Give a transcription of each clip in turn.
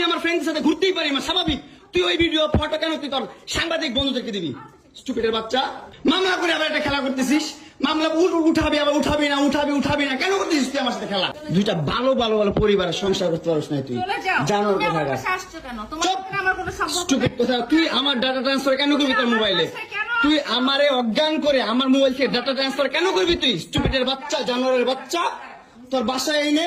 আমি আমার ফ্রেন্ডের সাথে ঘুরতেই পারি না স্বাভাবিক। তুই ওই ভিডিও ফটো কেন তুই তোর সাংবাদিক বন্ধুদেরকে দিবি? স্টুপিডের বাচ্চা। মামলা করে আবার একটা খেলা করতেছিস। মামলা উঠাবি আবার উঠাবি না উঠাবি উঠাবি না। কেন করতেছিস তুই আমার সাথে খেলা? দুইটা ভালো ভালো ভালো পরিবারের সংসার করতে পারিস না তুই। চলে যাও। জানো তুমি আমার কোথাকার কাছে আসছো কেন? তোমার চুপ। সাথে আমার কোনো সম্পর্ক স্টুপিড কথা। তুই আমার ডাটা ট্রান্সফার কেন করবি তোর মোবাইলে তুই আমারে অজ্ঞান করে আমার মোবাইল থেকে ডাটা ট্রান্সফার কেন করবি তুই? স্টুপিডের বাচ্চা জানোয়ারের বাচ্চা। তোর বাসায় এনে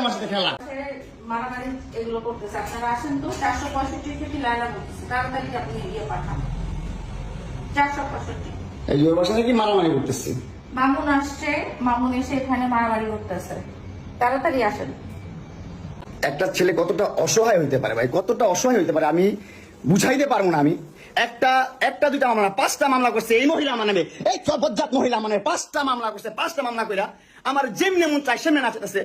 আমার সাথে খেলা। মারামারি এগুলো করতেছে। আপনারা আসেন তো চারশো পঁয়ষট্টি থেকে লাইলা করতেছে। তাড়াতাড়ি আপনি ইয়ে পাঠান? চারশো পঁয়ষট্টি। এই যে বাসা থেকে মারামারি করতেছি? মামুন আসছে। মামুন এসে এখানে মারামারি করতেছে। তাড়াতাড়ি আসেন। একটা ছেলে কতটা অসহায় হইতে পারে ভাই কতটা অসহায় হইতে পারে আমি বুঝাইতে পারব না আমি। একটা একটা দুইটা মামলা পাঁচটা মামলা করছে এই মহিলা নামে। এই মহিলা মানে পাঁচটা মামলা করছে পাঁচটা মামলা কইরা। আমার যেমনি মন চাই সেমনি নাচতেছে।